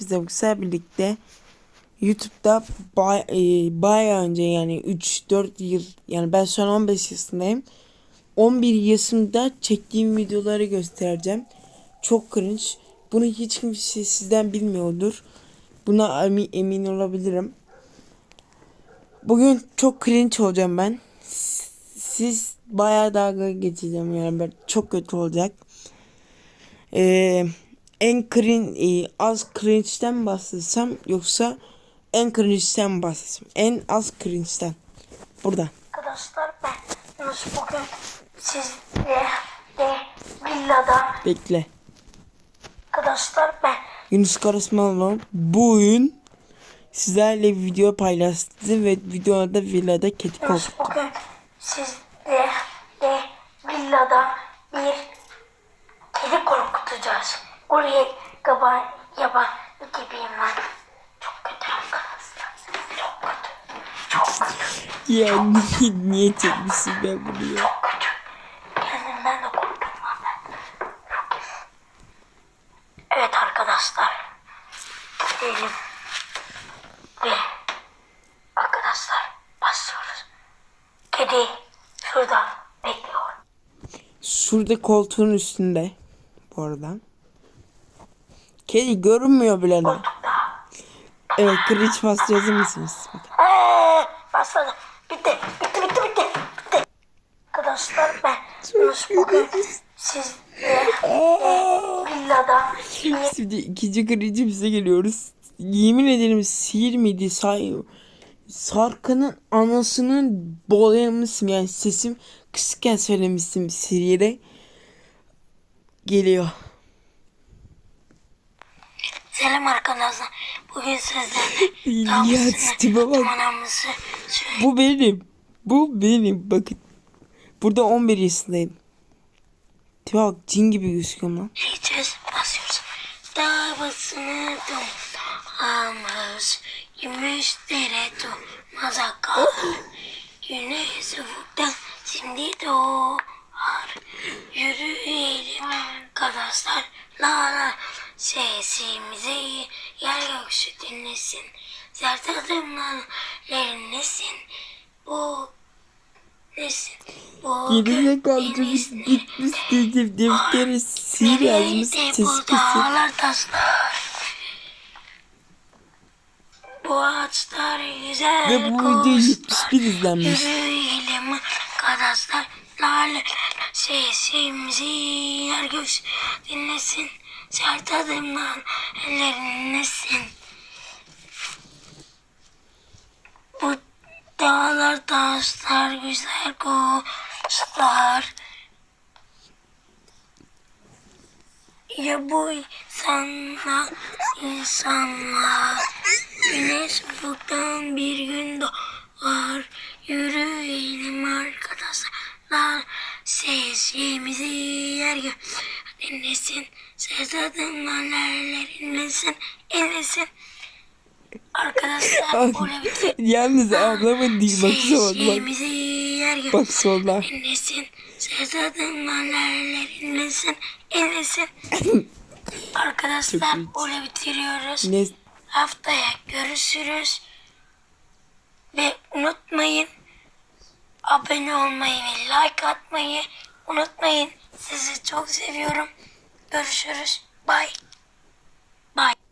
Biz Avuksel birlikte YouTube'da bay, e, önce yani 3-4 yıl yani ben şu an 15 yaşındayım. 11 yaşımda çektiğim videoları göstereceğim. Çok cringe. Bunu hiç kimse sizden bilmiyordur. Buna emin, emin olabilirim. Bugün çok cringe olacağım ben. Siz bayağı dalga geçeceğim yani ben çok kötü olacak. Ee, en cringe, e, az cringe'den bahsetsem yoksa en cringe'den bahsetsem. En az cringe'den. Buradan. Arkadaşlar ben Yunus bugün sizle de villada Bekle. arkadaşlar ben Yunus Karasmanoğlu bu oyun sizlerle video paylaştı ve videoda villada kedi korktu. bugün sizle de villada bir kedi korkutacağız. Oraya kaba yaban gibiyim ben. Çok kötü arkadaşlar. Çok kötü. Çok kötü. Ya niye, niye çekmişsin ben bunu ya? Çok kötü. Kendimden de korktum ben. Çok kötü. Evet arkadaşlar. Gidelim. Ve arkadaşlar başlıyoruz. Kedi şurada bekliyor. Şurada koltuğun üstünde. Bu arada. Kedi görünmüyor bile lan. Evet cringe pas yazır mısınız? Bakın. Eee başladı. Bitti. Bitti bitti bitti. Bitti. Arkadaşlar ben Yunus bugün sizle villada Şimdi ikinci cringe'imize geliyoruz. Yemin ederim sihir miydi? Say Sarkan'ın anasının boğulamışım yani sesim kısıkken söylemiştim sihire. Geliyor. Selam arkadaşlar. Bugün sizlerle bak. numaramızı Bu benim. Bu benim. Bakın. Burada 11 yaşındayım. Tipe bak cin gibi gözüküyorum lan. söyleyeceğiz. Basıyoruz. Davasını almış. Gümüş dere tutmaz akar. Güneş ufuktan şimdi doğar. Yürüyelim arkadaşlar. La la sesimizi yer göksü dinlesin. Sert adımlar nesin? Bu nesin? Bu Geride kaldı gökdeniz gitmiş dedim deftere sihir yazmış Nereydi ses bu kesin. dağlar taşlar? Bu ağaçlar güzel Ve bu video koşlar. 71 izlenmiş. Yürüyelim arkadaşlar. Lale sesimizi yer göz dinlesin. Sert adımlar ellerin nesin? Bu dağlar taşlar güzel koşlar. Ya bu insanlar, insanlar Güneş ufuktan bir gün doğar Yürüyelim arkadaşlar Sesimizi yer gö dinlesin Ses adımlar inlesin inlesin Arkadaşlar bitir Yalnız ablama değil bak solda. bak. Yer Bak inlesin Ses adımlar inlesin inlesin Arkadaşlar oraya bitiriyoruz. Ne? Haftaya görüşürüz. Ve unutmayın abone olmayı ve like atmayı Unutmayın sizi çok seviyorum. Görüşürüz. Bye. Bye.